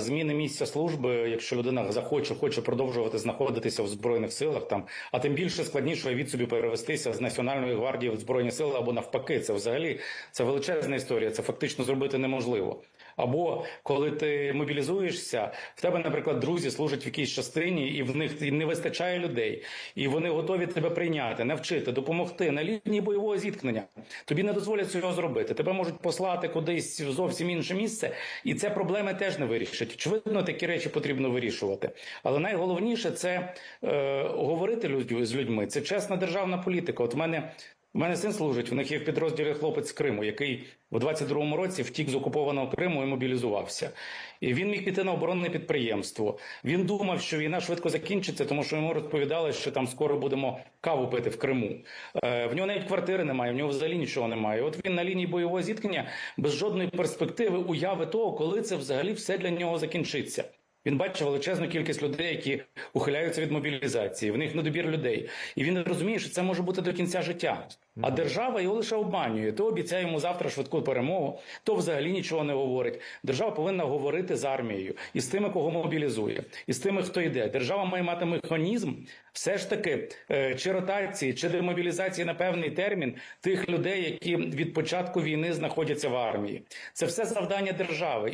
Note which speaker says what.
Speaker 1: зміни місця служби, якщо людина захоче, хоче продовжувати знаходитися в збройних силах, там а тим більше складніше від собі перевестися з національної гвардії в збройні сили або навпаки, це взагалі це величезна історія. Це фактично зробити неможливо. Або коли ти мобілізуєшся, в тебе, наприклад, друзі служать в якійсь частині, і в них не вистачає людей, і вони готові тебе прийняти, навчити, допомогти на лінії бойового зіткнення. Тобі не дозволять цього зробити. Тебе можуть послати кудись в зовсім інше місце, і це проблеми теж не вирішить. Очевидно, такі речі потрібно вирішувати. Але найголовніше це е, говорити людь- з людьми. Це чесна державна політика. От в мене. У мене син служить, в них є в підрозділі хлопець з Криму, який в 22-му році втік з окупованого Криму і мобілізувався. І він міг піти на оборонне підприємство. Він думав, що війна швидко закінчиться, тому що йому розповідали, що там скоро будемо каву пити в Криму. Е, в нього навіть квартири немає, в нього взагалі нічого немає. От він на лінії бойового зіткнення без жодної перспективи уяви того, коли це взагалі все для нього закінчиться. Він бачив величезну кількість людей, які ухиляються від мобілізації. В них недобір людей, і він розуміє, що це може бути до кінця життя. А держава його лише обманює. То обіцяє йому завтра швидку перемогу, то взагалі нічого не говорить. Держава повинна говорити з армією і з тими, кого мобілізує, і з тими, хто йде. Держава має мати механізм, все ж таки, е, чи ротації, чи демобілізації на певний термін тих людей, які від початку війни знаходяться в армії. Це все завдання держави.